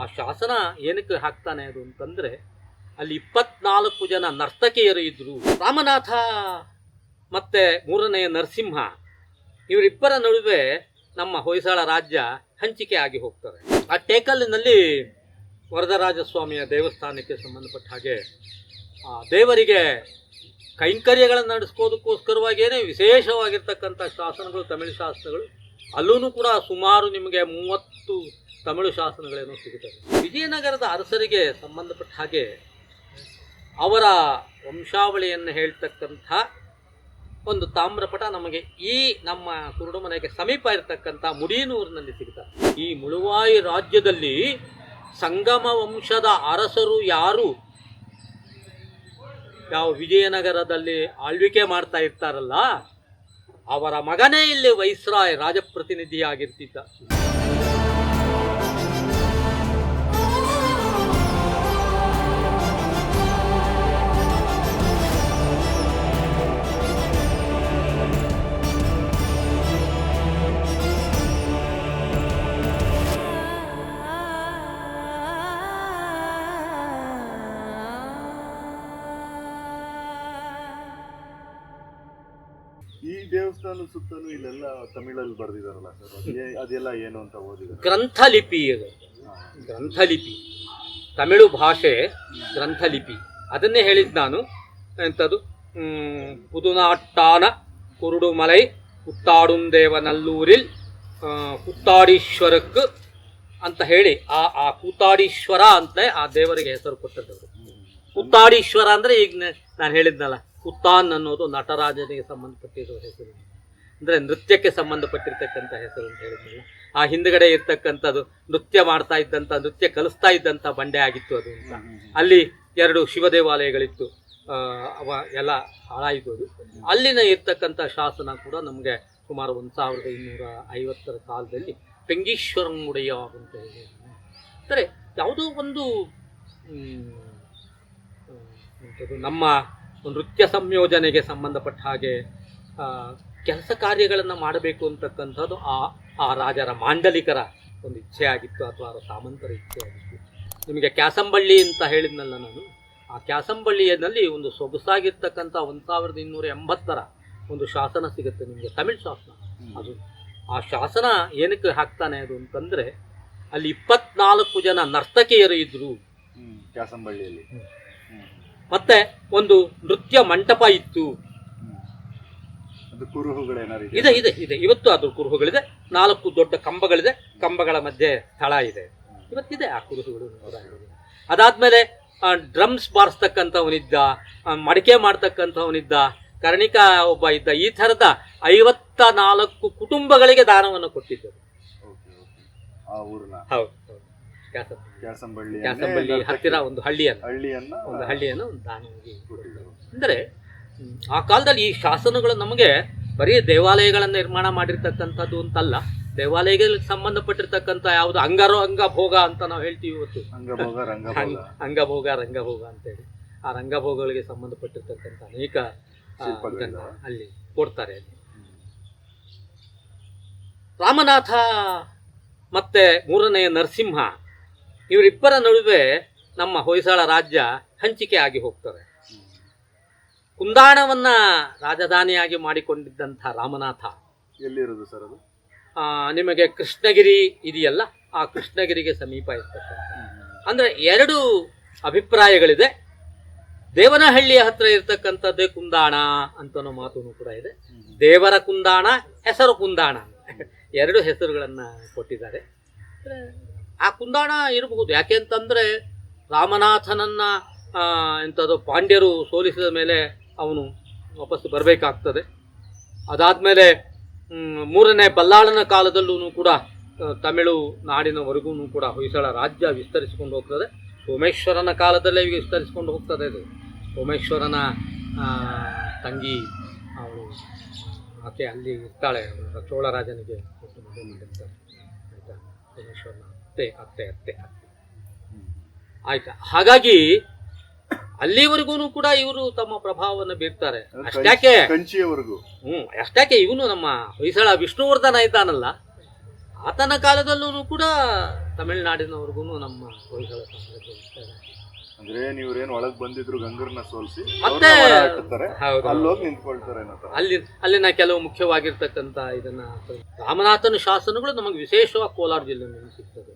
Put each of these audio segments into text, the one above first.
ಆ ಶಾಸನ ಏನಕ್ಕೆ ಹಾಕ್ತಾನೆ ಅದು ಅಂತಂದರೆ, ಅಲ್ಲಿ ಇಪ್ಪತ್ನಾಲ್ಕು ಜನ ನರ್ತಕಿಯರು ಇದ್ದರು ರಾಮನಾಥ ಮತ್ತು ಮೂರನೆಯ ನರಸಿಂಹ. ಇವರಿಬ್ಬರ ನಡುವೆ ನಮ್ಮ ಹೊಯ್ಸಳ ರಾಜ್ಯ ಹಂಚಿಕೆ ಆಗಿ ಹೋಗ್ತಾರೆ ಆ ಟೇಕಲ್ಲಿನಲ್ಲಿ ವರದರಾಜ ಸ್ವಾಮಿಯ ದೇವಸ್ಥಾನಕ್ಕೆ ಸಂಬಂಧಪಟ್ಟ ಹಾಗೆ, ಆ ದೇವರಿಗೆ ಕೈಂಕರ್ಯಗಳನ್ನು ನಡೆಸ್ಕೋದಕ್ಕೋಸ್ಕರವಾಗಿಯೇ ವಿಶೇಷವಾಗಿರ್ತಕ್ಕಂಥ ಶಾಸನಗಳು, ತಮಿಳು ಶಾಸನಗಳು ಅಲ್ಲೂ ಕೂಡ ಸುಮಾರು ನಿಮಗೆ ಮೂವತ್ತು ತಮಿಳು ಶಾಸನಗಳೇನೋ ಸಿಗುತ್ತವೆ. ವಿಜಯನಗರದ ಅರಸರಿಗೆ ಸಂಬಂಧಪಟ್ಟ ಹಾಗೆ ಅವರ ವಂಶಾವಳಿಯನ್ನು ಹೇಳ್ತಕ್ಕಂಥ ಒಂದು ತಾಮ್ರಪಟ ನಮಗೆ ಈ ನಮ್ಮ ಕುರುಡುಮನೆಗೆ ಸಮೀಪ ಇರತಕ್ಕಂಥ ಮುಡಿನೂರಿನಲ್ಲಿ ಸಿಗ್ತಾರೆ ಈ ಮುಳುವಾಯಿ ರಾಜ್ಯದಲ್ಲಿ ಸಂಗಮ ವಂಶದ ಅರಸರು ಯಾರು? ಯಾವ ವಿಜಯನಗರದಲ್ಲಿ ಆಳ್ವಿಕೆ ಮಾಡ್ತಾ ಇರ್ತಾರಲ್ಲ, ಅವರ ಮಗನೇ ಇಲ್ಲಿ ವೈಸ್ರಾಯ್ ರಾಜಪ್ರತಿನಿಧಿಯಾಗಿರ್ತಿದ್ದ. ದೇವಸ್ಥಾನ ಸುತ್ತಲೂ ಇಲ್ಲೆಲ್ಲ ತಮಿಳಲ್ಲಿ ಬರ್ದಿದಾರಲ್ಲ ಸರ್ ಅದೆಲ್ಲ ಏನು ಅಂತ ಓದಿದ್ರು? ಗ್ರಂಥಲಿಪಿ ಅದು ಗ್ರಂಥಲಿಪಿ. ತಮಿಳು ಭಾಷೆ ಗ್ರಂಥಲಿಪಿ. ಅದನ್ನೇ ಹೇಳಿದ್ದು ನಾನು. ಎಂಥದ್ದು ಪುದುನಾಟ್ಟಾನ ಕುರುಡುಮಲೈ ಕುತ್ತಾಡುಂದೇವನಲ್ಲೂರಿಲ್ ಆ, ಕುತ್ತಾಡೀಶ್ವರಕ್ಕೆ ಅಂತ ಹೇಳಿ ಆ ಆ ಕೂತಾಡೀಶ್ವರ ಅಂತ ಆ ದೇವರಿಗೆ ಹೆಸರು ಕೊಟ್ಟದ್ದು ಕುತ್ತಾಡೀಶ್ವರ ಅಂದರೆ ಈಗ ನಾನು ಹೇಳಿದ್ನಲ್ಲ. ಕುತ್ತಾನ್ ಅನ್ನೋದು ನಟರಾಜನಿಗೆ ಸಂಬಂಧಪಟ್ಟಿರೋ ಹೆಸರು. ಅಂದರೆ ನೃತ್ಯಕ್ಕೆ ಸಂಬಂಧಪಟ್ಟಿರ್ತಕ್ಕಂಥ ಹೆಸರು ಅಂತ ಹೇಳಿದ್ನಲ್ಲ. ಆ ಹಿಂದ್ಗಡೆ ಇರ್ತಕ್ಕಂಥದ್ದು ನೃತ್ಯ ಮಾಡ್ತಾ ಇದ್ದಂಥ ನೃತ್ಯ ಕಲಿಸ್ತಾ ಇದ್ದಂಥ ಬಂಡೆ ಆಗಿತ್ತು ಅದು ಅಂತ. ಅಲ್ಲಿ ಎರಡು ಶಿವ ದೇವಾಲಯಗಳಿತ್ತು ಅವ ಎಲ್ಲ ಹಾಳಾಯಿತು ಅದು ಅಲ್ಲಿನ ಇರ್ತಕ್ಕಂಥ ಶಾಸನ ಕೂಡ ನಮಗೆ ಸುಮಾರು ಒಂದು ಸಾವಿರದ ಇನ್ನೂರ ಐವತ್ತರ ಕಾಲದಲ್ಲಿ ಪೆಂಗೀಶ್ವರಂಗುಡೆಯ ಅಂತ ಹೇಳಿ ಅಂದರೆ ಯಾವುದೋ ಒಂದು ನಮ್ಮ ನೃತ್ಯ ಸಂಯೋಜನೆಗೆ ಸಂಬಂಧಪಟ್ಟ ಹಾಗೆ ಕೆಲಸ ಕಾರ್ಯಗಳನ್ನು ಮಾಡಬೇಕು ಅಂತಕ್ಕಂಥದ್ದು ಆ ಆ ರಾಜರ ಮಾಂಡಲಿಕರ ಒಂದು ಇಚ್ಛೆ ಆಗಿತ್ತು ಅಥವಾ ಅವರ ಸಾಮಂತರ ಇಚ್ಛೆ ಆಗಿತ್ತು ನಿಮಗೆ ಕ್ಯಾಸಂಬಳ್ಳಿ ಅಂತ ಹೇಳಿದ್ನಲ್ಲ ನಾನು ಆ ಕ್ಯಾಸಂಬಳ್ಳಿಯಲ್ಲಿ ಒಂದು ಸೊಗಸಾಗಿರ್ತಕ್ಕಂಥ ಒಂದು ಸಾವಿರದ ಇನ್ನೂರ ಎಂಬತ್ತರ ಒಂದು ಶಾಸನ ಸಿಗುತ್ತೆ ನಿಮಗೆ ತಮಿಳ್ ಶಾಸನ. ಅದು ಆ ಶಾಸನ ಏನಕ್ಕೆ ಹಾಕ್ತಾನೆ ಅದು ಅಂತಂದರೆ ಅಲ್ಲಿ ಇಪ್ಪತ್ನಾಲ್ಕು ಜನ ನರ್ತಕಿಯರು ಇದ್ದರು ಕ್ಯಾಸಂಬಳ್ಳಿಯಲ್ಲಿ. ಮತ್ತೆ ಒಂದು ನೃತ್ಯ ಮಂಟಪ ಇತ್ತು. ಇದೆ ಇದೆ ಇದೆ. ಇವತ್ತು ಅದು ಕುರುಹುಗಳಿದೆ. ನಾಲ್ಕು ದೊಡ್ಡ ಕಂಬಗಳಿದೆ. ಕಂಬಗಳ ಮಧ್ಯೆ ಸ್ಥಳ ಇದೆ. ಇವತ್ತಿದೆ ಆ ಕುರುಹುಗಳು. ಅದಾದ್ಮೇಲೆ ಡ್ರಮ್ಸ್ ಬಾರಿಸ್ತಕ್ಕಂಥವನಿದ್ದ ಮಡಿಕೆ ಮಾಡ್ತಕ್ಕಂಥವನಿದ್ದ ಕರ್ಣಿಕ ಒಬ್ಬ ಇದ್ದ ಈ ಥರದ ಐವತ್ತ ನಾಲ್ಕು ಕುಟುಂಬಗಳಿಗೆ ದಾನವನ್ನು ಕೊಟ್ಟಿದ್ದರು. ಹೌದು. ಕ್ಯಾಸಂಬಳ್ಳಿ ಕ್ಯಾಸಂಬಳ್ಳಿ ಹತ್ತಿರ ಒಂದು ಹಳ್ಳಿಯನ್ನು. ಹಳ್ಳಿಯನ್ನ ಒಂದು ಹಳ್ಳಿಯನ್ನು ದಾನವಾಗಿ ಕೊಟ್ಟಿದ್ರು ಅಂದರೆ ಆ ಕಾಲದಲ್ಲಿ ಈ ಶಾಸನಗಳು ನಮಗೆ ಬರೀ ದೇವಾಲಯಗಳನ್ನು ನಿರ್ಮಾಣ ಮಾಡಿರ್ತಕ್ಕಂಥದ್ದು ಅಂತಲ್ಲ ದೇವಾಲಯಗಳಿಗೆ ಸಂಬಂಧಪಟ್ಟಿರ್ತಕ್ಕಂಥ ಯಾವುದು ಅಂಗ ಅಂಗಭೋಗ ಅಂತ ನಾವು ಹೇಳ್ತೀವಿ ಇವತ್ತು. ಅಂಗಭೋಗ ರಂಗಭೋಗ. ರಂಗಭೋಗ ಅಂತೇಳಿ. ಆ ರಂಗಭೋಗಗಳಿಗೆ ಸಂಬಂಧಪಟ್ಟಿರ್ತಕ್ಕಂಥ ಅನೇಕ ಅಲ್ಲಿ ಕೊಡ್ತಾರೆ ರಾಮನಾಥ ಮತ್ತೆ ಮೂರನೆಯ ನರಸಿಂಹ ಇವರಿಬ್ಬರ ನಡುವೆ ನಮ್ಮ ಹೊಯ್ಸಳ ರಾಜ್ಯ ಹಂಚಿಕೆ ಆಗಿ ಹೋಗ್ತದೆ. ಕುಂದಾಣವನ್ನ ರಾಜಧಾನಿಯಾಗಿ ಮಾಡಿಕೊಂಡಿದ್ದಂಥ ರಾಮನಾಥ. ಎಲ್ಲಿರೋದು ಸರ್ ಅದು? ನಿಮಗೆ ಕೃಷ್ಣಗಿರಿ ಇದೆಯಲ್ಲ ಆ ಕೃಷ್ಣಗಿರಿಗೆ ಸಮೀಪ ಇರ್ತಕ್ಕಂಥ ಅಂದರೆ ಎರಡು ಅಭಿಪ್ರಾಯಗಳಿದೆ. ದೇವನಹಳ್ಳಿಯ ಹತ್ರ ಇರ್ತಕ್ಕಂಥದ್ದೇ ಕುಂದಾಣ ಅಂತನೋ ಮಾತು ಕೂಡ ಇದೆ. ದೇವರ ಕುಂದಾಣ ಹೆಸರು ಕುಂದಾಣ. ಎರಡು ಹೆಸರುಗಳನ್ನು ಕೊಟ್ಟಿದ್ದಾರೆ. ಆ ಕುಂದಾಣ ಇರಬಹುದು. ಯಾಕೆ ಅಂತಂದ್ರೆ ರಾಮನಾಥನನ್ನ ಆ, ಎಂಥದ್ದು ಪಾಂಡ್ಯರು ಸೋಲಿಸಿದ ಮೇಲೆ ಅವನು ವಾಪಸ್ ಬರಬೇಕಾಗ್ತದೆ. ಅದಾದ ಮೇಲೆ ಮೂರನೇ ಬಲ್ಲಾಳನ ಕಾಲದಲ್ಲೂ ಕೂಡ ತಮಿಳು ನಾಡಿನವರೆಗೂ ಕೂಡ ಹೊಯ್ಸಳ ರಾಜ್ಯ ವಿಸ್ತರಿಸಿಕೊಂಡು ಹೋಗ್ತದೆ. ಸೋಮೇಶ್ವರನ ಕಾಲದಲ್ಲೇ ವಿಸ್ತರಿಸಿಕೊಂಡು ಹೋಗ್ತದೆ ಇದು ಸೋಮೇಶ್ವರನ ತಂಗಿ ಅವಳು ಆಕೆ ಅಲ್ಲಿ ಇರ್ತಾಳೆ. ಚೋಳರಾಜನಿಗೆ ಮದುವೆ ಮಾಡಿರ್ತಾಳೆ. ಸೋಮೇಶ್ವರನ. ಅತ್ತೆ ಅತ್ತೆ ಅತ್ತೆ ಅತ್ತೆ. ಆಯ್ತಾ? ಹಾಗಾಗಿ ಅಲ್ಲಿವರೆಗೂ ಕೂಡ ಇವರು ತಮ್ಮ ಪ್ರಭಾವವನ್ನು ಬೀರ್ತಾರೆ. ಅಷ್ಟ್ಯಾಕೆ? ಕಂಚಿಯವರೆಗೂ. ಹ್ಮ್ ಅಷ್ಟಾಕೆ ಇವನು ನಮ್ಮ ಹೊಯ್ಸಳ ವಿಷ್ಣುವರ್ಧನ ಇದ್ದಾನಲ್ಲ ಆತನ ಕಾಲದಲ್ಲೂ ಕೂಡ ತಮಿಳುನಾಡಿನವರೆಗೂ ನಮ್ಮ ಹೊಯ್ಸಳ ಸಾಮ್ರಾಜ್ಯ. ಅಂದ್ರೆ ನೀವ್ರೇನು ಒಳಗ್ ಬಂದಿದ್ರು ಗಂಗರ್ನ ಸೋಲ್ಸಿ ಮತ್ತೆ ಅಲ್ಲೋಗಿ ನಿಂತ್ಕೊಳ್ತಾರೆ ಅಲ್ಲಿ ಅಲ್ಲಿನ ಕೆಲವು ಮುಖ್ಯವಾಗಿರ್ತಕ್ಕಂತ ಇದನ್ನ ರಾಮನಾಥನ ಶಾಸನಗಳು ನಮಗೆ ವಿಶೇಷವಾಗಿ ಕೋಲಾರ ಜಿಲ್ಲೆಯಲ್ಲಿ ಸಿಗ್ತದೆ.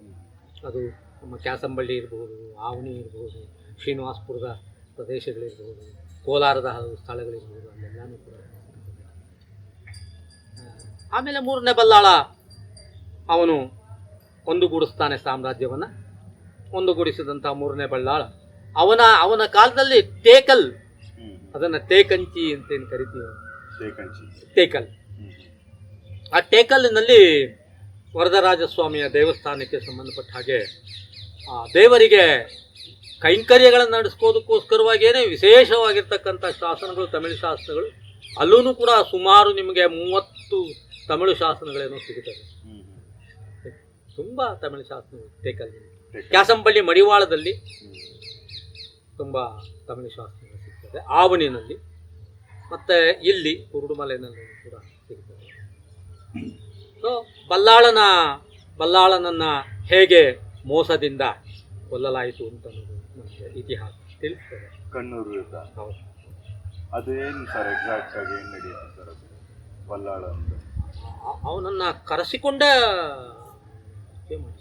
ಅದು ನಮ್ಮ ಕ್ಯಾಸಂಬಳ್ಳಿ ಇರಬಹುದು ಆವಣಿ ಇರಬಹುದು ಶ್ರೀನಿವಾಸ್ಪುರದ ಪ್ರದೇಶಗಳಿರ್ಬೋದು ಕೋಲಾರದ ಹಲವು ಸ್ಥಳಗಳಿರ್ಬೋದು ಅಲ್ಲೆಲ್ಲಾನು ಕೂಡ ಆಮೇಲೆ ಮೂರನೇ ಬಲ್ಲಾಳ ಅವನು ಒಂದುಗೂಡಿಸ್ತಾನೆ ಸಾಮ್ರಾಜ್ಯವನ್ನು. ಒಂದುಗೂಡಿಸಿದಂಥ ಮೂರನೇ ಬಲ್ಲಾಳ ಅವನ ಅವನ ಕಾಲದಲ್ಲಿ ಟೇಕಲ್ ಹ್ಮ್ ಅದನ್ನು ತೇಕಂಚಿ ಅಂತೇನು ಕರಿತೀವಿ. ತೇಕಲ್. ಟೇಕಲ್ ಆ ಟೇಕಲ್ನಲ್ಲಿ ವರದರಾಜ ಸ್ವಾಮಿಯ ದೇವಸ್ಥಾನಕ್ಕೆ ಸಂಬಂಧಪಟ್ಟ ಹಾಗೆ ಆ ದೇವರಿಗೆ ಕೈಂಕರ್ಯಗಳನ್ನು ನಡೆಸ್ಕೋದಕ್ಕೋಸ್ಕರವಾಗಿಯೇ ವಿಶೇಷವಾಗಿರ್ತಕ್ಕಂಥ ಶಾಸನಗಳು ತಮಿಳು ಶಾಸನಗಳು ಅಲ್ಲೂ ಕೂಡ ಸುಮಾರು ನಿಮಗೆ ಮೂವತ್ತು ತಮಿಳು ಶಾಸನಗಳೇನೋ ಸಿಗುತ್ತವೆ. ತುಂಬ ತಮಿಳು ಶಾಸನಗಳು ಹ್ಮ್ ಕ್ಯಾಸಂಬಳ್ಳಿ ಮಡಿವಾಳದಲ್ಲಿ ತುಂಬ ತಮಿಳು ಶಾಸನಗಳು ಸಿಗ್ತದೆ ಆವಣಿನಲ್ಲಿ ಮತ್ತು ಇಲ್ಲಿ ಕುರುಡುಮಲೆನಲ್ಲಿ ಕೂಡ ಸಿಗ್ತದೆ ಸೊ ಬಲ್ಲಾಳನ ಬಲ್ಲಾಳನನ್ನು ಹೇಗೆ ಮೋಸದಿಂದ ಕೊಲ್ಲಲಾಯಿತು ಅಂತ ನಮಗೆ ಇತಿಹಾಸ ತಿಳಿಸ್ತದೆ. ಕಣ್ಣೂರು ಯುದ್ಧ. ಹೌದು. ಅದೇನು ಸರ್ ಎಕ್ಸಾಕ್ಟ್ ಆಗಿ ಏನು ನಡೆಯುತ್ತೆ ಸರ್ ಅದು? ಬಲ್ಲಾಳ ಅಂತ ಅವನನ್ನ ಕರೆಸಿಕೊಂಡ.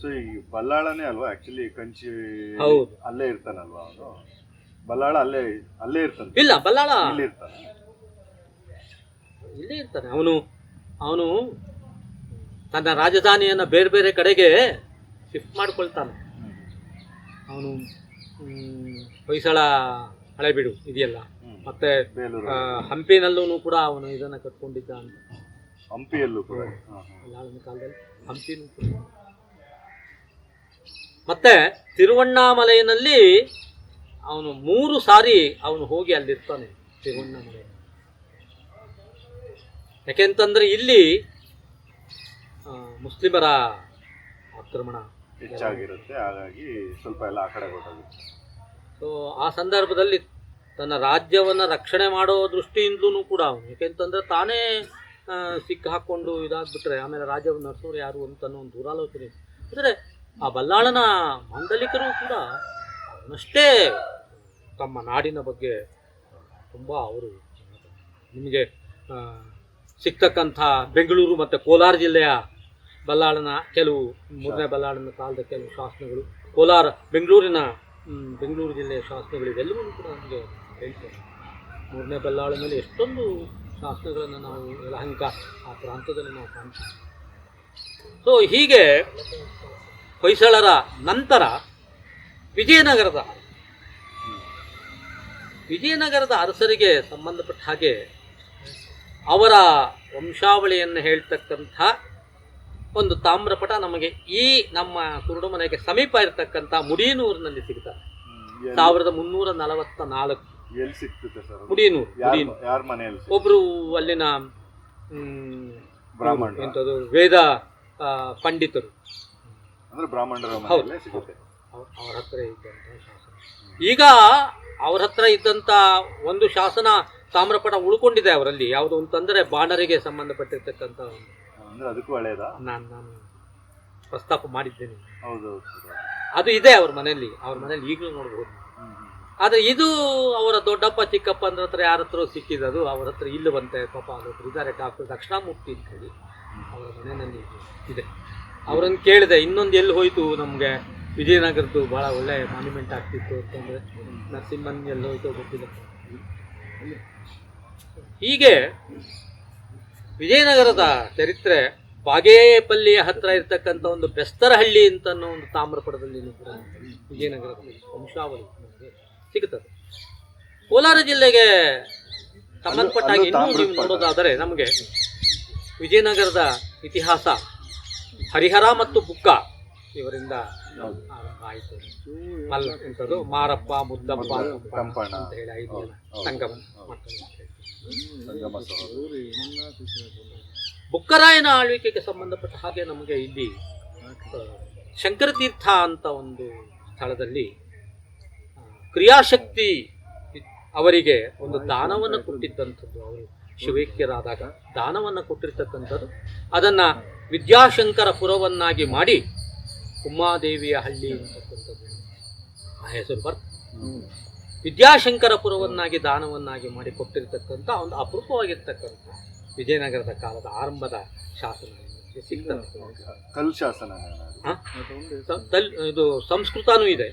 ಸೊ ಈ ಬಲ್ಲಾಳನೇ ಅಲ್ವಾ? ಆಕ್ಚುಲಿ ಕಂಚಿ ಹೌದು. ಅಲ್ಲೇ ಇರ್ತಾನಲ್ವಾ ಅವನು? ಬಲ್ಲಾಳ ಅಲ್ಲೇ ಅಲ್ಲೇ ಇರ್ತಾನೆ. ಇಲ್ಲ ಬಲ್ಲಾಳ. ಇಲ್ಲಿ ಇರ್ತಾನೆ. ಇಲ್ಲೇ ಇರ್ತಾನೆ. ಅವನು ಅವನು ತನ್ನ ರಾಜಧಾನಿಯನ್ನು ಬೇರೆ ಬೇರೆ ಕಡೆಗೆ ಶಿಫ್ಟ್ ಮಾಡ್ಕೊಳ್ತಾನೆ. ಅವನು ಹೊಯ್ಸಳ ಹಳೆಬೀಡು ಇದೆಯಲ್ಲ. ಮತ್ತೆ ಹಂಪಿನಲ್ಲೂ ಕೂಡ ಅವನು ಇದನ್ನು ಕಟ್ಕೊಂಡಿದ್ದ ಅಂತ ಹಂಪಿಯಲ್ಲೂ ಕೂಡ. ಕಾಲದಲ್ಲಿ ಹಂಪಿನೂ ಕೂಡ. ಮತ್ತೆ ತಿರುವಣ್ಣಾಮಲೆಯಲ್ಲಿ ಅವನು ಮೂರು ಸಾರಿ ಅವನು ಹೋಗಿ ಅಲ್ಲಿರ್ತಾನೆ ತಿರುವಣ್ಣಾಮಲೆ ಯಾಕೆಂತಂದ್ರೆ ಇಲ್ಲಿ ಮುಸ್ಲಿಮರ ಆಕ್ರಮಣ ಹೆಚ್ಚಾಗಿರುತ್ತೆ ಹಾಗಾಗಿ ಸ್ವಲ್ಪ ಎಲ್ಲ ಆ ಕಡೆ ಹೊರಟೋಗುತ್ತೆ ಸೊ ಆ ಸಂದರ್ಭದಲ್ಲಿ ತನ್ನ ರಾಜ್ಯವನ್ನು ರಕ್ಷಣೆ ಮಾಡೋ ದೃಷ್ಟಿಯಿಂದಲೂ ಕೂಡ ಅವನು. ಯಾಕೆಂತಂದ್ರೆ ತಾನೇ ಸಿಕ್ಕ ಹಾಕ್ಕೊಂಡು ಇದಾಗ್ಬಿಟ್ರೆ ಆಮೇಲೆ ರಾಜ್ಯವನ್ನು ನಡೆಸೋರು ಯಾರು ಅಂತ ಅನ್ನೋ ಒಂದು ದೂರಾಲೋಚನೆ ಅಂದರೆ ಆ ಬಲ್ಲಾಳನ ಮಾಂಡಲಿಕರು ಕೂಡ ಅವನಷ್ಟೇ ತಮ್ಮ ನಾಡಿನ ಬಗ್ಗೆ ತುಂಬ ಅವರು ನಿಮಗೆ ಸಿಕ್ತಕ್ಕಂಥ ಸಿಗ್ತಕ್ಕಂಥ ಬೆಂಗಳೂರು ಮತ್ತು ಕೋಲಾರ ಜಿಲ್ಲೆಯ ಬಲ್ಲಾಳನ ಕೆಲವು, ಮೂರನೇ ಬಲ್ಲಾಳನ ಕಾಲದ ಕೆಲವು ಶಾಸನಗಳು. ಕೋಲಾರ, ಬೆಂಗಳೂರಿನ ಬೆಂಗಳೂರು ಜಿಲ್ಲೆಯ ಶಾಸನಗಳು ಇವೆಲ್ಲವೂ ಕೂಡ ನಮಗೆ ಹೇಳ್ತೇವೆ ಮೂರನೇ ಬಲ್ಲಾಳನಲ್ಲಿ ಎಷ್ಟೊಂದು ಶಾಸನಗಳನ್ನು ನಾವು ಲಹಂಕ ಆ ಪ್ರಾಂತದಲ್ಲಿ ನಾವು ಕಾಣ್ತೀವಿ. ಸೊ ಹೀಗೆ ಹೊಯ್ಸಳರ ನಂತರ ವಿಜಯನಗರದ ವಿಜಯನಗರದ ಅರಸರಿಗೆ ಸಂಬಂಧಪಟ್ಟ ಹಾಗೆ ಅವರ ವಂಶಾವಳಿಯನ್ನು ಹೇಳ್ತಕ್ಕಂಥ ಒಂದು ತಾಮ್ರಪಟ ನಮಗೆ ಈ ನಮ್ಮ ಕುರುಡುಮನೆಗೆ ಸಮೀಪ ಇರತಕ್ಕಂಥ ಮುಡಿನೂರಿನಲ್ಲಿ ಸಿಗ್ತಾರೆ ಸಾವಿರದ ಮುನ್ನೂರ ನಲವತ್ತ ನಾಲ್ಕು ಮನೆಯಲ್ಲಿ ಒಬ್ರು ಅಲ್ಲಿನ ಬ್ರಾಹ್ಮಣ ಎಂಥದ್ದು ವೇದ ಪಂಡಿತರು. ಅಂದ್ರೆ ಬ್ರಾಹ್ಮಣರ ಹೌದು. ಮನೆಯಲ್ಲೇ ಸಿಗುತ್ತೆ. ಅವ್ರ ಹತ್ರ ಶಾಸನ. ಈಗ ಅವ್ರ ಹತ್ರ ಇದ್ದಂಥ ಒಂದು ಶಾಸನ ತಾಮ್ರಪಟ ಉಳ್ಕೊಂಡಿದೆ ಅವರಲ್ಲಿ. ಯಾವುದು ಅಂತಂದ್ರೆ ಬಾಣರಿಗೆ ಸಂಬಂಧಪಟ್ಟಿರ್ತಕ್ಕಂಥ ಒಂದು. ಅಂದ್ರೆ ಅದಕ್ಕೂ ಒಳ್ಳೆಯದಾ ನಾನು ನಾನು ಪ್ರಸ್ತಾಪ ಮಾಡಿದ್ದೇನೆ. ಹೌದೌದು ಸರ್ ಅದು ಇದೆ ಅವ್ರ ಮನೆಯಲ್ಲಿ ಅವ್ರ ಮನೇಲಿ ಈಗಲೂ ನೋಡ್ಬೋದು. ಹ್ಮ್. ಆದರೆ ಇದು ಅವರ ದೊಡ್ಡಪ್ಪ ಚಿಕ್ಕಪ್ಪ ಅಂದ್ರ ಹತ್ರ ಯಾರ ಹತ್ರ ಸಿಕ್ಕಿದದು ಅವ್ರ ಹತ್ರ ಇಲ್ಲಿ ಬಂತೆ ಪಾಪ ಅದೊಬ್ರು ಇದ್ದಾರೆ ಡಾಕ್ಟರ್ ದಕ್ಷಿಣಾಮೂರ್ತಿ ಅಂತ ಹೇಳಿ. ಅವರ ಮನೆಯಲ್ಲಿ ಇದೆ ಅವರನ್ನು ಕೇಳಿದೆ ಇನ್ನೊಂದು ಎಲ್ಲಿ ಹೋಯ್ತು ನಮಗೆ? ವಿಜಯನಗರದ್ದು ಭಾಳ ಒಳ್ಳೆ ಮಾನ್ಯುಮೆಂಟ್ ಆಗ್ತಿತ್ತು ಅಂತಂದರೆ ನರಸಿಂಹನ್ ಎಲ್ಲಿ ಹೋಯ್ತು ಗೊತ್ತಿಲ್ಲ. ಹೀಗೆ ವಿಜಯನಗರದ ಚರಿತ್ರೆ ಬಾಗೇಪಲ್ಲಿಯ ಹತ್ರ ಇರ್ತಕ್ಕಂಥ ಒಂದು ಬೆಸ್ತರಹಳ್ಳಿ ಅಂತ ಅನ್ನೋ ಒಂದು ತಾಮ್ರಪಡದಲ್ಲಿ ವಿಜಯನಗರದ ವಂಶಾವಳಿ ನಮಗೆ ಸಿಗುತ್ತದೆ ಕೋಲಾರ ಜಿಲ್ಲೆಗೆ ಸಂಬಂಧಪಟ್ಟಾಗಿ ಇನ್ನೂ ನೀವು ನೋಡೋದಾದರೆ ನಮಗೆ ವಿಜಯನಗರದ ಇತಿಹಾಸ ಹರಿಹರ ಮತ್ತು ಬುಕ್ಕ ಇವರಿಂದ ಆರಂಭ ಆಯಿತು. ಮಲ್ಲ ಇಂಥದ್ದು ಮಾರಪ್ಪ ಮುದ್ದಪ್ಪ ಅಂತ ಹೇಳಿ ಐದು ಜನ ಸಂಗಮ ಮಾಡ್ತಾರೆ ಬುಕ್ಕರಾಯನ ಆಳ್ವಿಕೆಗೆ ಸಂಬಂಧಪಟ್ಟ ಹಾಗೆ ನಮಗೆ ಇಲ್ಲಿ ಶಂಕರತೀರ್ಥ ಅಂತ ಒಂದು ಸ್ಥಳದಲ್ಲಿ ಕ್ರಿಯಾಶಕ್ತಿ ಅವರಿಗೆ ಒಂದು ದಾನವನ್ನು ಕೊಟ್ಟಿದ್ದಂಥದ್ದು ಅವರು. ಶಿವೈಕ್ಯರಾದಾಗ ದಾನವನ್ನು ಕೊಟ್ಟಿರ್ತಕ್ಕಂಥದ್ದು. ಅದನ್ನು ವಿದ್ಯಾಶಂಕರ ಪುರವನ್ನಾಗಿ ಮಾಡಿ ಉಮ್ಮಾದೇವಿಯ ಹಳ್ಳಿ ಅಂತಕ್ಕಂಥದ್ದು. ಆ ಹೆಸರು ಬರ್ತದೆ ವಿದ್ಯಾಶಂಕರಪುರವನ್ನಾಗಿ ದಾನವನ್ನಾಗಿ ಮಾಡಿ ಕೊಟ್ಟಿರ್ತಕ್ಕಂಥ ಒಂದು ಅಪರೂಪವಾಗಿರ್ತಕ್ಕಂಥ ವಿಜಯನಗರದ ಕಾಲದ ಆರಂಭದ ಶಾಸನ ಕಲ್ ಶಾಸನ. ಇದು ಸಂಸ್ಕೃತನೂ ಇದೆ.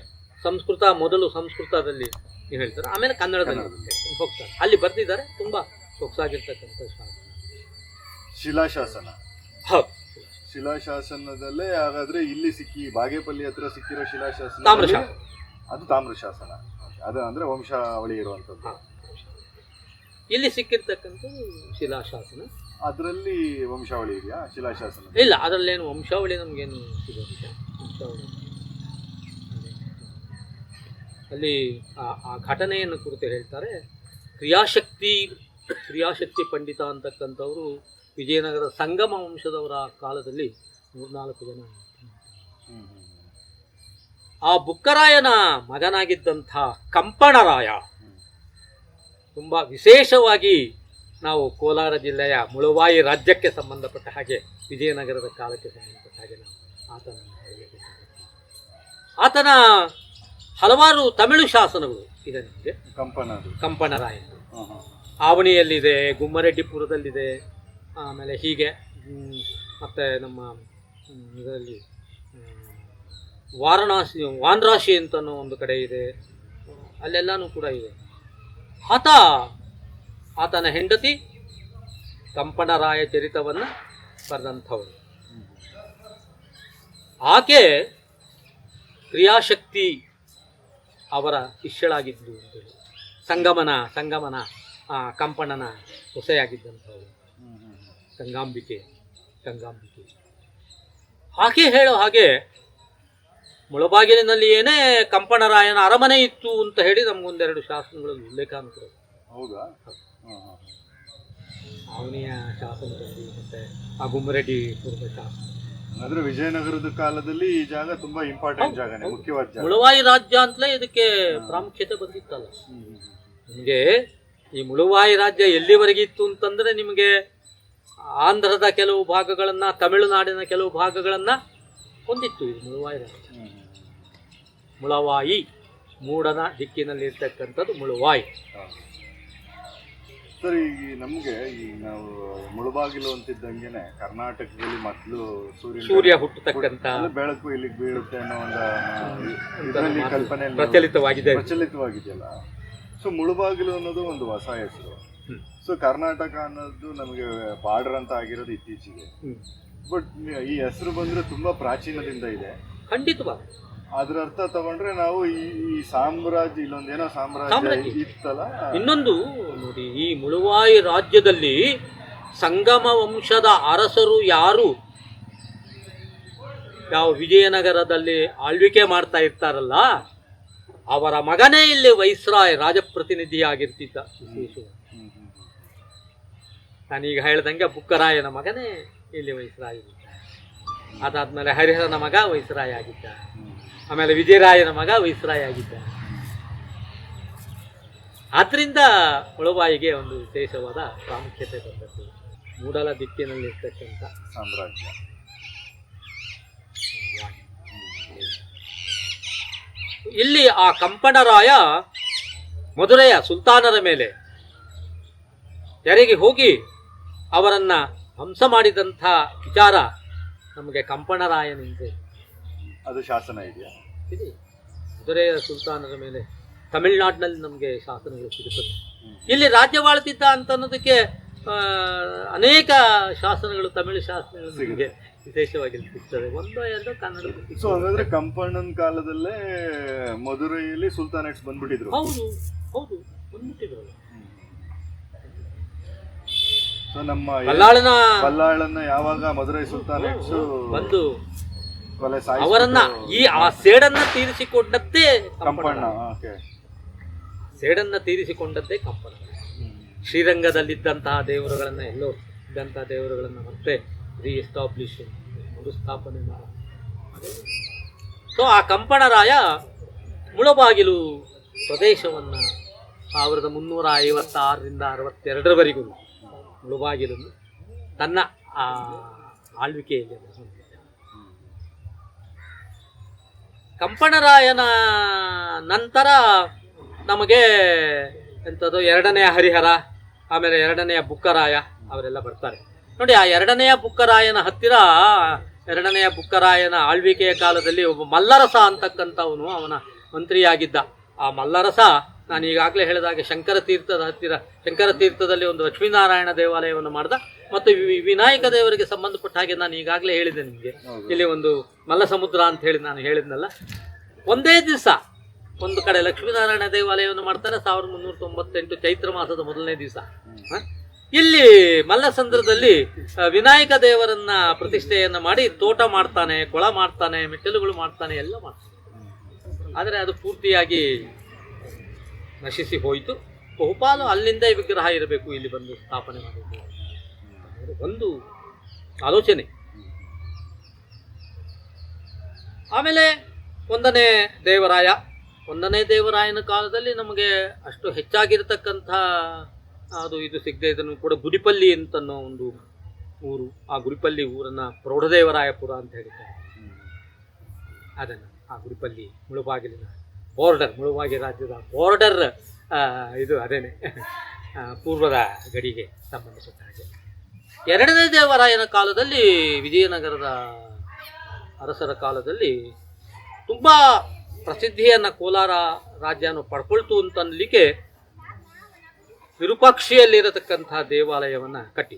ಸಂಸ್ಕೃತ ಮೊದಲು ಸಂಸ್ಕೃತದಲ್ಲಿ ನೀವು ಹೇಳ್ತಾರೆ. ಆಮೇಲೆ ಕನ್ನಡದಲ್ಲಿ ಹೋಗ್ತಾರೆ. ಅಲ್ಲಿ ಬರ್ತಿದ್ದಾರೆ ತುಂಬಾ ಸೊಕ್ಸಾಗಿರ್ತಕ್ಕಂಥ ಶಾಸನ. ಶಿಲಾಶಾಸನ ಹೌದು. ಶಿಲಾಶಾಸನದಲ್ಲೇ ಹಾಗಾದ್ರೆ ಇಲ್ಲಿ ಸಿಕ್ಕಿ ಬಾಗೇಪಲ್ಲಿ ಹತ್ರ ಸಿಕ್ಕಿರೋ ಶಿಲಾಶಾಸನ ತಾಮ್ರಶಾಸನ. ಅದು ತಾಮ್ರ ಶಾಸನ. ಅದು ಅಂದ್ರೆ ವಂಶಾವಳಿ ಇರುವಂತದ್ದು ಇಲ್ಲಿ ಸಿಕ್ಕಿರ್ತಕ್ಕಂಥ ಶಿಲಾಶಾಸನ? ಅದರಲ್ಲಿ ವಂಶಾವಳಿ ಇದೆಯಾ? ಶಿಲಾಶಾಸನ. ಇಲ್ಲ ಅದರಲ್ಲೇನು ವಂಶಾವಳಿ ನಮಗೇನು ಸಿಗೋದಿಲ್ಲ. ವಂಶಾವಳಿ. ಅಲ್ಲಿ ಆ ಘಟನೆಯನ್ನು ಕುರಿತು ಹೇಳ್ತಾರೆ. ಕ್ರಿಯಾಶಕ್ತಿ ಕ್ರಿಯಾಶಕ್ತಿ ಪಂಡಿತ ಅಂತಕ್ಕಂಥವರು ವಿಜಯನಗರ ಸಂಗಮ ವಂಶದವರ ಕಾಲದಲ್ಲಿ ಮೂರ್ನಾಲ್ಕು ಜನ ಆ ಬುಕ್ಕರಾಯನ ಮಗನಾಗಿದ್ದಂಥ ಕಂಪಣರಾಯ. ತುಂಬ ವಿಶೇಷವಾಗಿ ನಾವು ಕೋಲಾರ ಜಿಲ್ಲೆಯ ಮುಳುವಾಯಿ ರಾಜ್ಯಕ್ಕೆ ಸಂಬಂಧಪಟ್ಟ ಹಾಗೆ ವಿಜಯನಗರದ ಕಾಲಕ್ಕೆ ಸಂಬಂಧಪಟ್ಟ ಹಾಗೆ ನಾವು ಆತನನ್ನು ಹೇಳಬೇಕಾಗುತ್ತೆ. ಆತನ ಹಲವಾರು ತಮಿಳು ಶಾಸನಗಳು ಇದೆ ನಮಗೆ ಕಂಪನ ಕಂಪಣರಾಯ. ಆವಣಿಯಲ್ಲಿದೆ ಗುಮ್ಮರೆಡ್ಡಿಪುರದಲ್ಲಿದೆ ಆಮೇಲೆ ಹೀಗೆ ಮತ್ತು ನಮ್ಮ ಇದರಲ್ಲಿ ವಾರಣಾಸಿ ವಾರಣಾಸಿ ಅಂತನೋ ಒಂದು ಕಡೆ ಇದೆ ಅಲ್ಲೆಲ್ಲಾನು ಕೂಡ ಇದೆ ಆತ ಆತನ ಹೆಂಡತಿ ಕಂಪಣರಾಯ ಚರಿತವನ್ನು ಬರೆದಂಥವಳು. ಆಕೆ ಕ್ರಿಯಾಶಕ್ತಿ ಅವರ ಶಿಷ್ಯಳಾಗಿದ್ದು ಅಂತೇಳಿ ಸಂಗಮನ ಸಂಗಮನ ಕಂಪಣನ ಹೊಸೆಯಾಗಿದ್ದಂಥವಳು. ಗಂಗಾಂಬಿಕೆ ಗಂಗಾಂಬಿಕೆ ಆಕೆ ಹೇಳೋ ಹಾಗೆ ಮುಳಬಾಗಿಲಿನಲ್ಲಿ ಏನೇ ಕಂಪಣರಾಯನ ಅರಮನೆ ಇತ್ತು ಅಂತ ಹೇಳಿ ನಮಗೊಂದೆರಡು ಶಾಸನಗಳಲ್ಲಿ ಉಲ್ಲೇಖ ಅಂತ ಹೌದಾ. ಅವನಿಯ ಶಾಸನದಲ್ಲಿ ಮತ್ತೆ ಆ ಗುಮ್ಮರೆಡ್ಡಿ ಪೂರ್ವ ಶಾಸನ. ಅಂದ್ರೆ ವಿಜಯನಗರದ ಕಾಲದಲ್ಲಿ ಈ ಜಾಗ ತುಂಬಾ ಇಂಪಾರ್ಟೆಂಟ್ ಜಾಗ ಮುಖ್ಯವಾದ ಜಾಗ. ಮುಳುವಾಯಿ ರಾಜ್ಯ ಅಂತಲೇ ಇದಕ್ಕೆ ಪ್ರಾಮುಖ್ಯತೆ ಬಂದಿತ್ತಲ್ಲ. ನಿಮಗೆ ಈ ಮುಳುವಾಯಿ ರಾಜ್ಯ ಎಲ್ಲಿವರೆಗೆ ಇತ್ತು ಅಂತಂದ್ರೆ ನಿಮಗೆ ಆಂಧ್ರದ ಕೆಲವು ಭಾಗಗಳನ್ನ ತಮಿಳುನಾಡಿನ ಕೆಲವು ಭಾಗಗಳನ್ನ ಹೊಂದಿತ್ತು ಇದು ಮುಳುವಾಯಿ ರಾಜ್ಯ. ಮುಳವಾಯಿ ಮೂಡನ ದಿಕ್ಕಿನಲ್ಲಿರ್ತಕ್ಕಂಥದ್ದು ಮುಳುವಾಯಿ. ಸರ್ ಈಗ ನಮಗೆ ಈ ನಾವು ಮುಳುಬಾಗಿಲು ಅಂತಿದ್ದಂಗೆ ಕರ್ನಾಟಕದಲ್ಲಿ ಮೊದಲು ಸೂರ್ಯ ಸೂರ್ಯ ಹುಟ್ಟತಕ್ಕಂತ ಬೆಳಕು ಇಲ್ಲಿಗೆ ಬೀಳುತ್ತೆ ಅನ್ನೋ ಒಂದು ಕಲ್ಪನೆ ಪ್ರಚಲಿತವಾಗಿದೆ. ಪ್ರಚಲಿತವಾಗಿದೆಯಲ್ಲ. ಸೊ ಮುಳುಬಾಗಿಲು ಅನ್ನೋದು ಒಂದು ಹೊಸ ಹೆಸರು. ಸೊ ಕರ್ನಾಟಕ ಅನ್ನೋದು ನಮಗೆ ಬಾರ್ಡರ್ ಅಂತ ಆಗಿರೋದು ಇತ್ತೀಚೆಗೆ. ಬಟ್ ಈ ಹೆಸರು ಬಂದ್ರೆ ತುಂಬಾ ಪ್ರಾಚೀನದಿಂದ ಇದೆ. ಖಂಡಿತವಾಗಿ ಅದ್ರ ಅರ್ಥ ತಗೊಂಡ್ರೆ ನಾವು ಈ ಈ ಸಾಮ್ರಾಜ್ಯ ಇಲ್ಲೊಂದೇನೋ ಸಾಮ್ರಾಜ್ಯ ಸಾಮ್ರಾಜ್ಯ. ಇತ್ತಲ್ಲ? ಇನ್ನೊಂದು ನೋಡಿ ಈ ಮುಳುವಾಯಿ ರಾಜ್ಯದಲ್ಲಿ ಸಂಗಮ ವಂಶದ ಅರಸರು ಯಾರು? ಯಾವ ವಿಜಯನಗರದಲ್ಲಿ ಆಳ್ವಿಕೆ ಮಾಡ್ತಾ ಇರ್ತಾರಲ್ಲ ಅವರ ಮಗನೇ ಇಲ್ಲಿ ವೈಸ್ರಾಯ್ ರಾಜಪ್ರತಿನಿಧಿಯಾಗಿರ್ತಿದ್ದ ವಿಶೇಷವಾಗಿ ಹ್ಮ್, ಹ್ಮ್, ನಾನೀಗ ಹೇಳ್ದಂಗೆ ಬುಕ್ಕರಾಯನ ಮಗನೇ ಇಲ್ಲಿ ವೈಸ್ರಾಯ್ ಇದ್ದ ಅದಾದ್ಮೇಲೆ ಹರಿಹರನ ಮಗ ವೈಸ್ರಾಯ್ ಆಗಿದ್ದ ಆಮೇಲೆ ವಿಜಯರಾಯನ ಮಗ ವೈಸರಾಯ ಆಗಿದ್ದ ಆದ್ರಿಂದ ಒಳಬಾಯಿಗೆ ಒಂದು ವಿಶೇಷವಾದ ಪ್ರಾಮುಖ್ಯತೆ ಬಂದದ್ದು ಮೂಡಲ ದಿಕ್ಕಿನಲ್ಲಿರ್ತಕ್ಕಂಥ ಸಾಮ್ರಾಜ್ಯ. ಇಲ್ಲಿ ಆ ಕಂಪಣರಾಯ ಮಧುರೆಯ ಸುಲ್ತಾನರ ಮೇಲೆ ತೆರೆಗೆ ಹೋಗಿ ಅವರನ್ನ ಹಂಸ ಮಾಡಿದಂಥ ವಿಚಾರ ನಮಗೆ ಕಂಪಣರಾಯನಿಂದ ಅದು ಶಾಸನ ಇದೆಯಾ? ಇದೆ. ಮಧುರೆಯ ಸುಲ್ತಾನರ ಮೇಲೆ ತಮಿಳ್ನಾಡಿನಲ್ಲಿ ನಮಗೆ ಶಾಸನಗಳು ಸಿಗುತ್ತದೆ ಇಲ್ಲಿ ರಾಜ್ಯವಾಳ್ತಿದ್ದ ಅಂತ ಅನ್ನೋದಕ್ಕೆ ಅನೇಕ ಶಾಸನಗಳು ತಮಿಳು ಶಾಸನಗಳು ನಮಗೆ ವಿಶೇಷವಾಗಿ ಸಿಗ್ತದೆ ಒಂದು ಎರಡು ಕನ್ನಡ ಸೊ ಹಾಗಾದ್ರೆ ಕಂಪಣ್ಣನ ಕಾಲದಲ್ಲೇ ಮಧುರೈಯಲ್ಲಿ ಸುಲ್ತಾನೇಟ್ಸ್ ಬಂದ್ಬಿಟ್ಟಿದ್ರು. ಹೌದು ಹೌದು ಬಂದ್ಬಿಟ್ಟಿದ್ರು ಸೊ ನಮ್ಮ ಬಲ್ಲಾಳನ ಬಲ್ಲಾಳನ್ನ ಯಾವಾಗ ಮಧುರೈ ಸುಲ್ತಾನೇಟ್ಸ್ ಬಂದು ಅವರನ್ನ ಈ ಆ ಸೇಡನ್ನ ತೀರಿಸಿಕೊಂಡದ್ದೇ ಕಂಪಣ್ಣ ಸೇಡನ್ನ ತೀರಿಸಿಕೊಂಡದ್ದೇ ಕಂಪಣ ಶ್ರೀರಂಗದಲ್ಲಿದ್ದಂತಹ ದೇವರುಗಳನ್ನ ಎಲ್ಲೋ ಇದ್ದಂತಹ ದೇವರುಗಳನ್ನ ಮತ್ತೆ ರೀ ಎಸ್ಟಾಬ್ಲಿಷ್ ಮರುಸ್ಥಾಪನೆ ಮಾಡ. ಸೊ ಆ ಕಂಪಣರಾಯ ಮುಳಬಾಗಿಲು ಪ್ರದೇಶವನ್ನ ಸಾವಿರದ ಮುನ್ನೂರ ಐವತ್ತಾರರಿಂದ ಅರವತ್ತೆರಡರವರೆಗೂ ಮುಳುಬಾಗಿಲನ್ನು ತನ್ನ ಆ ಆಳ್ವಿಕೆಯಲ್ಲಿ ಅವನು ಹೊಂದಿದ್ದ. ಕಂಪಣರಾಯನ ನಂತರ ನಮಗೆ ಎಂಥದ್ದು ಎರಡನೆಯ ಹರಿಹರ, ಆಮೇಲೆ ಎರಡನೆಯ ಬುಕ್ಕರಾಯ ಅವರೆಲ್ಲ ಬರ್ತಾರೆ. ನೋಡಿ, ಆ ಎರಡನೆಯ ಬುಕ್ಕರಾಯನ ಹತ್ತಿರ, ಎರಡನೆಯ ಬುಕ್ಕರಾಯನ ಆಳ್ವಿಕೆಯ ಕಾಲದಲ್ಲಿ ಒಬ್ಬ ಮಲ್ಲರಸ ಅಂತಕ್ಕಂಥವನು ಅವನ ಮಂತ್ರಿಯಾಗಿದ್ದ. ಆ ಮಲ್ಲರಸ ನಾನು ಈಗಾಗಲೇ ಹೇಳಿದಾಗೆ ಶಂಕರ ತೀರ್ಥದ ಹತ್ತಿರ ಶಂಕರ ತೀರ್ಥದಲ್ಲಿ ಒಂದು ಲಕ್ಷ್ಮೀನಾರಾಯಣ ದೇವಾಲಯವನ್ನು ಮಾಡ್ದ. ಮತ್ತು ವಿನಾಯಕ ದೇವರಿಗೆ ಸಂಬಂಧಪಟ್ಟ ಹಾಗೆ ನಾನು ಈಗಾಗಲೇ ಹೇಳಿದೆ ನಿಮಗೆ. ಇಲ್ಲಿ ಒಂದು ಮಲ್ಲಸಮುದ್ರ ಅಂತ ಹೇಳಿ ನಾನು ಹೇಳಿದ್ನಲ್ಲ. ಒಂದೇ ದಿವಸ ಒಂದು ಕಡೆ ಲಕ್ಷ್ಮೀನಾರಾಯಣ ದೇವಾಲಯವನ್ನು ಮಾಡ್ತಾರೆ ಸಾವಿರದ ಮುನ್ನೂರ ತೊಂಬತ್ತೆಂಟು ಚೈತ್ರ ಮಾಸದ ಮೊದಲನೇ ದಿವಸ. ಇಲ್ಲಿ ಮಲ್ಲಸಂದ್ರದಲ್ಲಿ ವಿನಾಯಕ ದೇವರನ್ನ ಪ್ರತಿಷ್ಠೆಯನ್ನ ಮಾಡಿ ತೋಟ ಮಾಡ್ತಾನೆ ಕೊಳ ಮಾಡ್ತಾನೆ ಮೆಟ್ಟಲುಗಳು ಮಾಡ್ತಾನೆ ಎಲ್ಲ ಮಾಡ್ತಾನೆ. ಆದರೆ ಅದು ಪೂರ್ತಿಯಾಗಿ ನಶಿಸಿ ಹೋಯಿತು. ಬಹುಪಾಲು ಅಲ್ಲಿಂದ ವಿಗ್ರಹ ಇರಬೇಕು, ಇಲ್ಲಿ ಬಂದು ಸ್ಥಾಪನೆ ಮಾಡಿದ್ದು ಒಂದು ಆಲೋಚನೆ. ಆಮೇಲೆ ಒಂದನೇ ದೇವರಾಯ. ಒಂದನೇ ದೇವರಾಯನ ಕಾಲದಲ್ಲಿ ನಮಗೆ ಅಷ್ಟು ಹೆಚ್ಚಾಗಿರತಕ್ಕಂಥ, ಅದು ಇದು ಸಿಗದೆ ಇದನ್ನು ಕೂಡ ಗುಡಿಪಲ್ಲಿ ಅಂತನ್ನೋ ಒಂದು ಊರು. ಆ ಗುಡಿಪಲ್ಲಿ ಊರನ್ನು ಪ್ರೌಢದೇವರಾಯಪುರ ಅಂತ ಹೇಳಿದ್ದಾರೆ. ಅದನ್ನು ಆ ಗುಡಿಪಲ್ಲಿ ಮುಳುಬಾಗಿಲಿನ ಬಾರ್ಡರ್ ಮುಳುವಾಗಿ ರಾಜ್ಯದ ಬಾರ್ಡರ್ ಇದು ಅದೇನೆ. ಪೂರ್ವದ ಗಡಿಗೆ ಸಂಬಂಧಿಸಿದ ಹಾಗೆ. ಎರಡನೇ ದೇವರಾಯನ ಕಾಲದಲ್ಲಿ, ವಿಜಯನಗರದ ಅರಸರ ಕಾಲದಲ್ಲಿ ತುಂಬ ಪ್ರಸಿದ್ಧಿಯನ್ನು ಕೋಲಾರ ರಾಜ್ಯನು ಪಡ್ಕೊಳ್ತು ಅಂತನ್ಲಿಕ್ಕೆ ವಿರೂಪಾಕ್ಷಿಯಲ್ಲಿರತಕ್ಕಂಥ ದೇವಾಲಯವನ್ನು ಕಟ್ಟಿ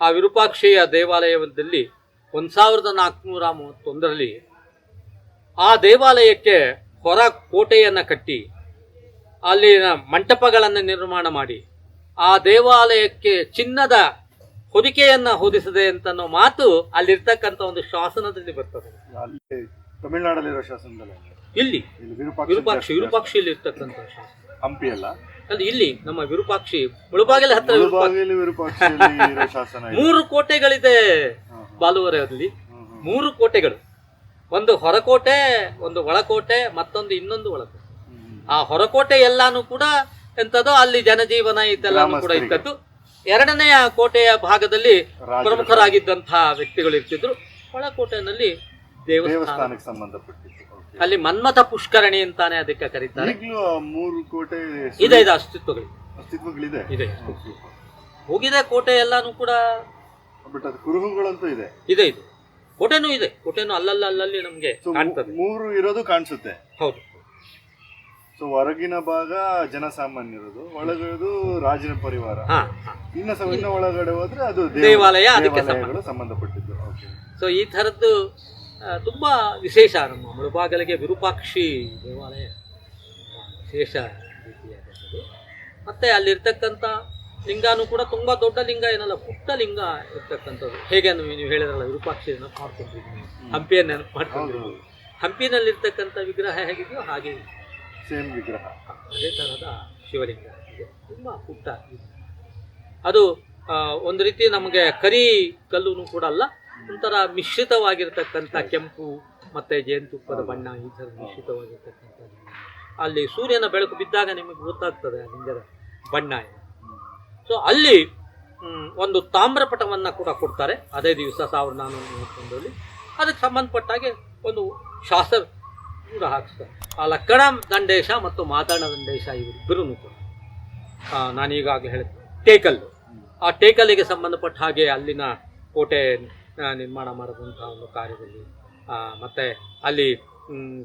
ಆ ವಿರೂಪಾಕ್ಷಿಯ ದೇವಾಲಯದಲ್ಲಿ ಒಂದು ಸಾವಿರದ ನಾಲ್ಕುನೂರ ಮೂವತ್ತೊಂದರಲ್ಲಿ ಆ ದೇವಾಲಯಕ್ಕೆ ಹೊರ ಕೋಟೆಯನ್ನು ಕಟ್ಟಿ ಅಲ್ಲಿನ ಮಂಟಪಗಳನ್ನು ನಿರ್ಮಾಣ ಮಾಡಿ ಆ ದೇವಾಲಯಕ್ಕೆ ಚಿನ್ನದ ಹೊದಿಕೆಯನ್ನು ಹೊದಿಸದೆ ಅಂತನ್ನೋ ಮಾತು ಅಲ್ಲಿರ್ತಕ್ಕಂಥ ಒಂದು ಶಾಸನದಲ್ಲಿ ಬರ್ತದೆ. ಅಲ್ಲಿ ಶಾಸನದಲ್ಲಿ ಇಲ್ಲಿ. ವಿರೂಪಾಕ್ಷ ವಿರೂಪಾಕ್ಷಿ ವಿರೂಪಾಕ್ಷಿಯಲ್ಲಿ ಇರ್ತಕ್ಕಂಥ ಶಾಸನ. ಹಂಪಿ ಅಲ್ಲ? ಅಲ್ಲಿ ಇಲ್ಲಿ ನಮ್ಮ ವಿರೂಪಾಕ್ಷಿ ಮುಳುಬಾಗಿಲ ಹತ್ರ ಮೂರು ಕೋಟೆಗಳಿದೆ ಬಾಲುವರೆ ಹ್ಮ್. ಮೂರು ಕೋಟೆಗಳು. ಒಂದು ಹೊರಕೋಟೆ ಒಂದು ಒಳಕೋಟೆ ಮತ್ತೊಂದು ಇನ್ನೊಂದು ಒಳಕೋಟೆ. ಆ ಹೊರಕೋಟೆ ಎಲ್ಲಾನು ಕೂಡ ಎಂತದೋ ಅಲ್ಲಿ ಜನಜೀವನ ಇದೆಲ್ಲಾನು ಕೂಡ. ಇದ್ದದ್ದು. ಎರಡನೆಯ ಕೋಟೆಯ ಭಾಗದಲ್ಲಿ. ಪ್ರಮುಖರಾಗಿದ್ದಂತಹ ವ್ಯಕ್ತಿಗಳು ಇರ್ತಿದ್ರು. ಒಳಕೋಟೆನಲ್ಲಿ ದೇವಸ್ಥಾನ. ದೇವಸ್ಥಾನಕ್ಕೆ ಸಂಬಂಧಪಟ್ಟಿತ್ತು ಅಲ್ಲಿ ಮನ್ಮಥ ಪುಷ್ಕರಣಿ ಅಂತಾನೆ ಅದಕ್ಕೆ ಕರೀತಾರೆ. ಮೂರು ಕೋಟೆ ಇದೆ ಇದೆ ಅಸ್ತಿತ್ವಗಳು. ಅಸ್ತಿತ್ವಗಳಿದೆ? ಇದೆ ಹೋಗಿದೆ ಕೋಟೆ ಎಲ್ಲಾನು ಕೂಡ. ಬಟ್ ಅದು ಕುರುಹುಗಳಂತೂ ಇದೆ. ಇದೆ ಇದು. ಕೋಟೆನೂ ಇದೆ. ಕೋಟೆನೂ ಅಲ್ಲಲ್ಲ ಅಲ್ಲಲ್ಲಿ ನಮ್ಗೆ ಕಾಣ್ತದೆ. ಮೂರು ಇರೋದು ಕಾಣಿಸುತ್ತೆ. ಹೌದು. ಸೊ ಹೊರಗಿನ ಭಾಗ ಜನಸಾಮಾನ್ಯರದು ಒಳಗಡೆದು ರಾಜನ ಪರಿವಾರ. ಹಾ ಹಾ. ಇನ್ನ ಸ- ಇನ್ನ ಒಳಗಡೆ ಹೋದ್ರೆ ಅದು ದೇವ- ದೇವಾಲಯ ಅದಕ್ಕೆ ದೇವಾಲಯಗಳು ಸಂಬಂಧಪಟ್ಟಿದ್ದು. ಓಕೆ ಸೊ ಈ ಥರದ್ದು ಆ, ತುಂಬಾ ವಿಶೇಷ ನಮ್ಮ ಮುಳುಬಾಗಲಿಗೆ ವಿರೂಪಾಕ್ಷಿ ದೇವಾಲಯ. ವಿಶೇಷ ರೀತಿಯಾದದ್ದು ಮತ್ತೆ ಅಲ್ಲಿರ್ತಕ್ಕಂಥ ಲಿಂಗನೂ ಕೂಡ ತುಂಬಾ ದೊಡ್ಡ ಲಿಂಗ ಏನಲ್ಲ ಪುಟ್ಟ ಲಿಂಗ ಇರ್ತಕ್ಕಂಥದ್ದು. ಹೇಗೆ ನೀವು ನೀವು ಹೇಳಿದ್ರಲ್ಲ ವಿರೂಪಾಕ್ಷಿ ಮಾಡ್ಕೊಂಡಿದ್ದೀನಿ ಹಂಪಿಯನ್ನು ನೆನಪು ಹಂಪಿನಲ್ಲಿರ್ತಕ್ಕಂಥ ವಿಗ್ರಹ ಹೇಗಿದೆಯೋ ಹಾಗೆ. ಸೇಮ್ ವಿಗ್ರಹ. ಅದೇ ಥರದ ಶಿವಲಿಂಗ ಇದೆ. ತುಂಬ ಪುಟ್ಟ ಅದು ಒಂದು ರೀತಿ ನಮಗೆ ಕರಿ ಕಲ್ಲೂ ಕೂಡ ಅಲ್ಲ ಒಂಥರ ಮಿಶ್ರಿತವಾಗಿರ್ತಕ್ಕಂಥ ಕೆಂಪು ಮತ್ತೆ ಜೇನುತುಪ್ಪದ ಬಣ್ಣ ಈ ಥರ ಮಿಶ್ರಿತವಾಗಿರ್ತಕ್ಕಂಥ ಅಲ್ಲಿ ಸೂರ್ಯನ ಬೆಳಕು ಬಿದ್ದಾಗ ನಿಮಗೆ ಗೊತ್ತಾಗ್ತದೆ ಆ ಲಿಂಗದ ಬಣ್ಣ ಏನು. ಸೊ ಅಲ್ಲಿ ಒಂದು ತಾಮ್ರಪಟವನ್ನು ಕೂಡ ಕೊಡ್ತಾರೆ. ಅದೇ ದಿವಸ ಸಾವಿರದ ನಾನ್ನೂರ ಮೂವತ್ತೊಂದರಲ್ಲಿ ಅದಕ್ಕೆ ಸಂಬಂಧಪಟ್ಟ ಹಾಗೆ ಒಂದು ಶಾಸ್ತ್ರ ಕೂಡ ಹಾಕಿಸ್ತಾರೆ. ಆ ಲಕ್ಕಣ ದಂಡೇಶ ಮತ್ತು ಮಾತಾಡ ದಂಡೇಶ ಇವರಿಬ್ಬರೂ ಕೂಡ. ನಾನೀಗಾಗಲೇ ಹೇಳಿದೆ ಟೇಕಲ್ಲು. ಆ ಟೇಕಲ್ಲಿಗೆ ಸಂಬಂಧಪಟ್ಟ ಹಾಗೆ ಅಲ್ಲಿನ ಕೋಟೆ ನಿರ್ಮಾಣ ಮಾಡಿದಂಥ ಒಂದು ಕಾರ್ಯದಲ್ಲಿ ಮತ್ತು ಅಲ್ಲಿ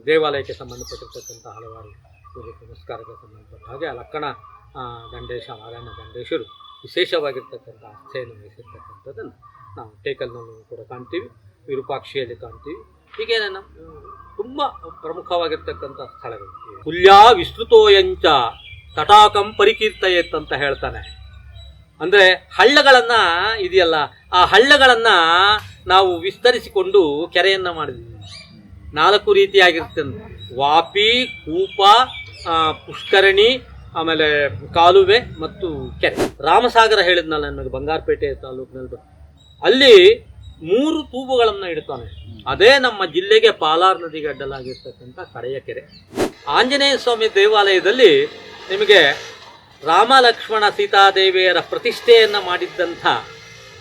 ದೇವಾಲಯಕ್ಕೆ ಸಂಬಂಧಪಟ್ಟಿರ್ತಕ್ಕಂಥ ಹಲವಾರು ಪೂಜೆ ಪುನಸ್ಕಾರಕ್ಕೆ ಸಂಬಂಧಪಟ್ಟ ಹಾಗೆ ಆ ಲಕ್ಕಣ ದಂಡೇಶ ನಾರಾಯಣ ದಂಡೇಶರು. ವಿಶೇಷವಾಗಿರ್ತಕ್ಕಂಥ ಆಸ್ಥೆಯನ್ನು ವಹಿಸಿರ್ತಕ್ಕಂಥದ್ದನ್ನು ನಾವು ಟೇಕಲ್ನಲ್ಲಿ ಕೂಡ ಕಾಣ್ತೀವಿ, ವಿರೂಪಾಕ್ಷಿಯಲ್ಲಿ ಕಾಣ್ತೀವಿ. ಹೀಗೆ ನಮ್ಮ ತುಂಬ ಪ್ರಮುಖವಾಗಿರ್ತಕ್ಕಂಥ ಸ್ಥಳಗಳು ಹುಲ್ಯಾ ವಿಸ್ತೃತೋಯಂಚ ತಟಾಕಂ ಪರಿಕೀರ್ತಯೇತ್ ಅಂತ ಹೇಳ್ತಾನೆ. ಅಂದರೆ ಹಳ್ಳಗಳನ್ನು ಇದೆಯಲ್ಲ, ಆ ಹಳ್ಳಗಳನ್ನು ನಾವು ವಿಸ್ತರಿಸಿಕೊಂಡು ಕೆರೆಯನ್ನು ಮಾಡಿದ್ವಿ ನಾಲ್ಕು ರೀತಿಯಾಗಿರ್ತದೆ ವಾಪಿ, ಕೂಪ ಪುಷ್ಕರಣಿ ಆಮೇಲೆ ಕಾಲುವೆ ಮತ್ತು ಕೆರೆ. ರಾಮಸಾಗರ ಹೇಳಿದ್ನಲ್ಲ ನನಗೆ, ಬಂಗಾರಪೇಟೆ ತಾಲೂಕಿನಲ್ಲಿ ಅಲ್ಲಿ ಮೂರು ತೂಬುಗಳನ್ನು ಇಡ್ತಾನೆ. ಅದೇ ನಮ್ಮ ಜಿಲ್ಲೆಗೆ ಪಾಲಾರ್ ನದಿಗೆ ಅಡ್ಡಲಾಗಿರ್ತಕ್ಕಂಥ ಕಡೆಯ ಕೆರೆ. ಆಂಜನೇಯ ಸ್ವಾಮಿ ದೇವಾಲಯದಲ್ಲಿ ನಿಮಗೆ ರಾಮ ಲಕ್ಷ್ಮಣ ಸೀತಾದೇವಿಯರ ಪ್ರತಿಷ್ಠೆಯನ್ನು ಮಾಡಿದ್ದಂಥ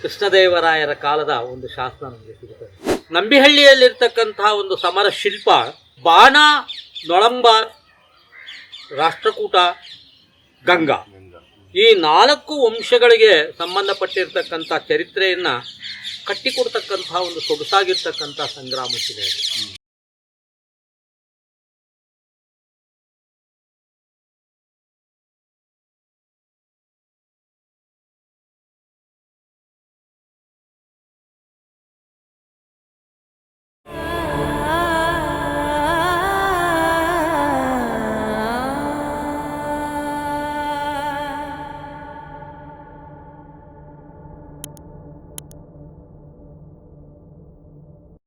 ಕೃಷ್ಣದೇವರಾಯರ ಕಾಲದ ಒಂದು ಶಾಸನ ನಮಗೆ ಸಿಗುತ್ತದೆ ನಂಬಿಹಳ್ಳಿಯಲ್ಲಿರ್ತಕ್ಕಂತಹ ಒಂದು ಸಮರ ಶಿಲ್ಪ ಬಾಣ, ನೊಳಂಬ, ರಾಷ್ಟ್ರಕೂಟ ಗಂಗಾ ಈ ನಾಲ್ಕು ವಂಶಗಳಿಗೆ ಸಂಬಂಧಪಟ್ಟಿರ್ತಕ್ಕಂಥ ಚರಿತ್ರೆಯನ್ನು ಕಟ್ಟಿಕೊಡ್ತಕ್ಕಂತಹ ಒಂದು ಸೊಗಸಾಗಿರ್ತಕ್ಕಂಥ ಸಂಗ್ರಾಮ ಶಿಲೆ ಅದು. ಹ್ಮ್